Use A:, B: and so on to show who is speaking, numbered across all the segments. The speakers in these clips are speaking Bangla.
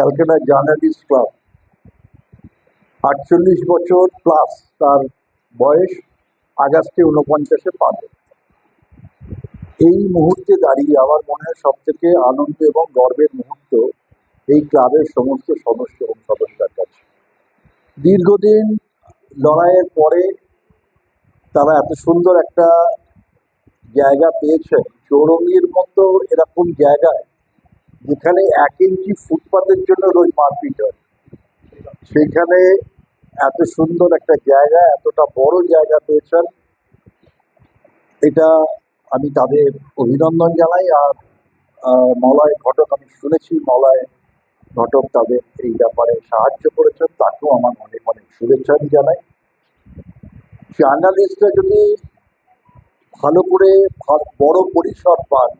A: ক্যালকাটা জার্নালিস্ট ক্লাব আটচল্লিশ বছর প্লাস তার বয়স আগস্টে উনপঞ্চাশে পাবে এই মুহূর্তে দাঁড়িয়ে আমার মনে হয় সব থেকে আনন্দ এবং গর্বের মুহূর্ত এই ক্লাবের সমস্ত সদস্য এবং সদস্যের কাছে। দীর্ঘদিন লড়াইয়ের পরে তারা এত সুন্দর একটা জায়গা পেয়েছেন। চৌরঙ্গির মতো এরকম জায়গায় যেখানে এক ইঞ্চি ফুটপাতের জন্য রোজ মারপিট হয়। সেখানে এত সুন্দর একটা জায়গা, এতটা বড় জায়গা পেয়েছেন। এটা আমি তাদের অভিনন্দন জানাই আর মলয় ঘটক আমি শুনেছি, মলয় ঘটক তাদের এই ব্যাপারে সাহায্য করেছেন, তাকেও আমার অনেক অনেক শুভেচ্ছা আমি জানাই জার্নালিস্টরা যদি ভালো করে বড় পরিসর পান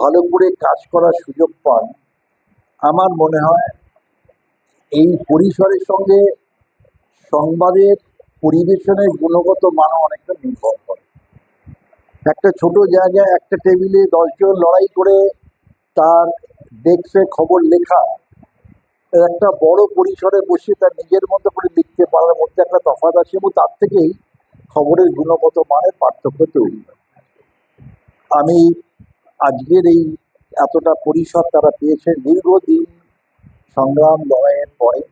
A: ভালো করে কাজ করার সুযোগ পান, আমার মনে হয় এই পরিসরের সঙ্গে সংবাদের পরিবেশনের গুণগত মানও অনেকটা নির্ভর করে। একটা ছোট জায়গায় একটা টেবিলে দশজন লড়াই করে তার ডেস্কে খবর লেখা, একটা বড় পরিসরে বসে তার নিজের মতো করে লিখতে পারার মধ্যে একটা তফাৎ আছে এবং তার থেকেই খবরের গুণগত মানের পার্থক্য তৈরি হয়। আমি আজকের এই এতটা পরিসর তারা পেয়েছে দীর্ঘদিন সংগ্রাম লড়াইয়ের পরে।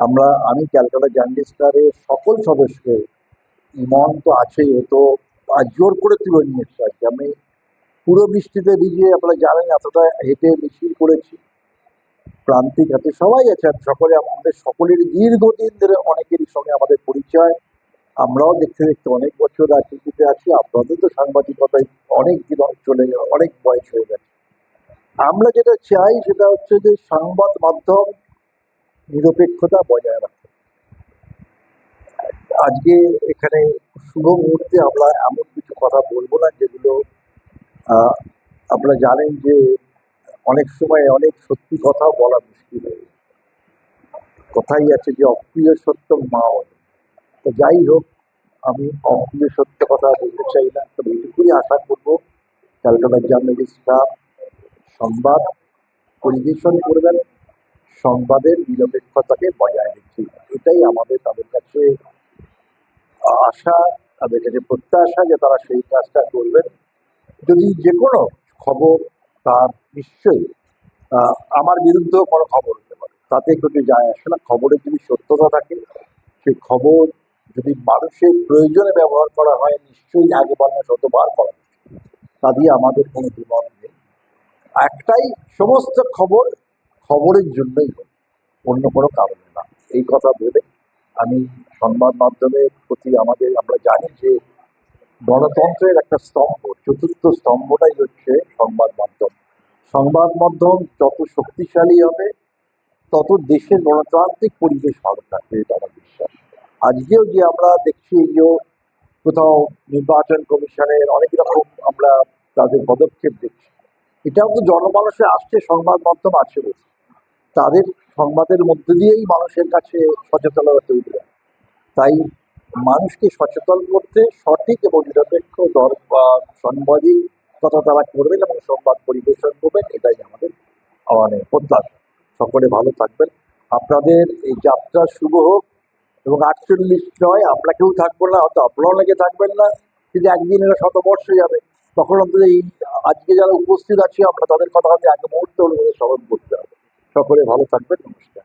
A: আমরা, আমি ক্যালকাটা জার্নালিস্টারের সকল সদস্যকে, ইমন তো আছেই, ও তো আর জোর করে তুলে নিয়ে এসছে আজকে। আমি পুরো বৃষ্টিতে ভিজে আপনারা জানেন এতটা হেঁটে মিছিল করেছি। প্রান্তিক হাতে সবাই আছে, আর সকলে আমাদের, সকলের দীর্ঘদিন ধরে অনেকেরই সঙ্গে আমাদের পরিচয়। আমরাও দেখতে দেখতে অনেক বছর রাজনীতিতে আছি, আপনাদের তো সাংবাদিকতায় অনেক দিন চলে, অনেক বয়স হয়ে গেছে। আমরা যেটা চাই সেটা হচ্ছে যে সংবাদ মাধ্যম নিরপেক্ষতা বজায় রাখে আজকে এখানে শুভ মুহূর্তে আমরা এমন কিছু কথা বলব না যেগুলো আপনারা জানেন যে অনেক সময় অনেক সত্যি কথা বলা মুশকিল কথাই আছে যে অপ্রিয় সত্য মা তো যাই হোক আমি অপ্রিয় সত্য কথা বলতে চাই না। তবে এটুকুই আশা করব, ক্যালকাটা জার্নালিস্টরা সংবাদ পরিবেশন করবেন, সংবাদের নিরপেক্ষতাকে বজায় রেখে। এটাই আমাদের, তাদের কাছে আশা, তাদের কাছে প্রত্যাশা যে তারা সেই কাজটা করবেন। যদি যে কোনো খবর, তার নিশ্চয়ই আমার বিরুদ্ধেও কোনো খবর হতে পারে। তাতে কিছু যায় আসে না, খবরের যদি সত্যতা থাকে সেই খবর যদি মানুষের প্রয়োজনে ব্যবহার করা হয়, নিশ্চয়ই একবার না শতবার করা তা দিয়ে আমাদের কোনো দ্বিমত নেই। একটাই সমস্ত খবর খবরের জন্যই হোক অন্য কোনো কারণে না। এই কথা ভেবে আমি সংবাদ মাধ্যমের প্রতি আমাদের, আমরা জানি যে গণতন্ত্রের একটা স্তম্ভ, চতুর্থ স্তম্ভটাই হচ্ছে সংবাদ মাধ্যম। সংবাদ মাধ্যম যত শক্তিশালী হবে, তত দেশের গণতান্ত্রিক পরিবেশ ভালো থাকবে, এটা আমার বিশ্বাস। আজকেও যে আমরা দেখছি যে কোথাও নির্বাচন কমিশনের অনেক রকম আমরা তাদের পদক্ষেপ দেখছি। এটাও তো জনমানুষে আসছে, সংবাদ মাধ্যম আছে তাদের সংবাদের মধ্যে দিয়েই মানুষের কাছে সচেতনতা তৈরি হয়। তাই মানুষকে সচেতন করতে সঠিক এবং নিরপেক্ষ দর বা সাংবাদিক কথা তারা করবেন এবং সংবাদ পরিবেশন করবেন, এটাই আমাদের মানে প্রত্যাশা। সকলে ভালো থাকবেন। আপনাদের এই যাত্রা শুভ হোক। এবং আটচল্লিশ নয় আমরা কেউ থাকব না, হয়তো আপনারা অনেকে থাকবেন না, কিন্তু একদিন এরা শতবর্ষ যাবে। তখন অন্তত এই আজকে যারা উপস্থিত আছি, আমরা তাদের কথা হয়তো এক মুহূর্তে হলে স্মরণ করতে হবে। সকলে ভালো থাকবেন, নমস্কার।